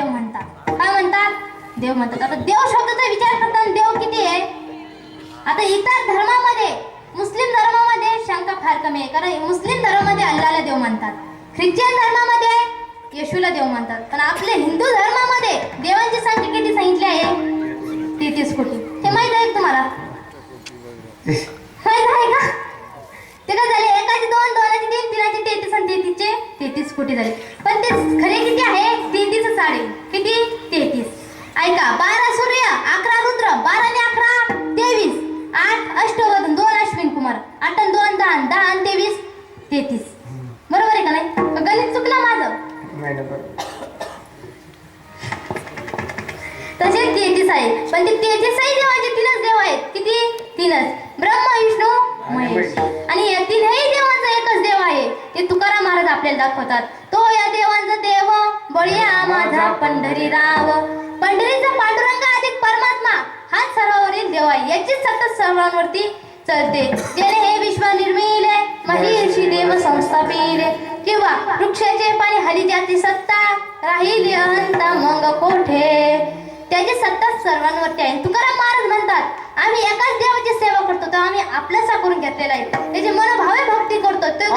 देव म्हणतात. काय म्हणतात? देव म्हणतात. आता देव शब्दाचा विचार करताना देव किती आहे? आता इतर धर्मामध्ये मुस्लिम धर्मामध्ये शंका फार कमी आहे. कारण मुस्लिम धर्मामध्ये अल्लाला देव म्हणतात. ख्रिश्चन धर्मामध्ये येशूला देव म्हणतात. पण आपल्या हिंदू धर्मामध्ये देवांची संख्या किती सांगितली आहे? तेहतीस कोटी. हे माहीत आहे का तुम्हाला माहीत आहे का ते काय झाले एकाचे दोन दोनाचे तीन तीनाचे तेहतीस आणि तेहतीसचे तेहतीस कोटी झाले. पण ते खरे किती आहे? तेहतीस साडे किती? तेहतीस. ऐका बारा सूर्य अकरा रुद्र बारा आणि अकरा तेवीस. आठ अष्टवधन दोन अश्विन कुमार. आठ दोन दहा दहा आणि तेवीस तेहतीस. बरोबर आहे का नाही? गणित चुकलं माझं. तसे तेहतीस आहे. पण ते तेहतीसही देवाचे तीनच देव आहेत. किती? तीनच. ब्रह्मा विष्णू महेश आणि या तीनही देवांचा एकच देव आहे ते तुकाराम महाराज आपल्याला दाखवतात. तो या देवांचा देव बळीया माझा पंढरीराव. पंढरीचा पांडुरंग अधिक परमात्मा. हा सर्वावरील देव आहे. याची सतत सर्वांवरती चलते जेणे हे विश्व निर्मिले महिषी देव संस्थापिले. किंवा वृक्षाचे पाणी हली ज्याची सत्ता राहिली अहंता मग कोठे? त्याची सत्ता सर्वांवरती आहे. तुकाराम महाराज म्हणतात आम्ही एकाच देवाची सेवा करतो तो आम्ही आपलासा करून घेतलेला आहे. त्याची मनोभावे भक्ती करतो. ते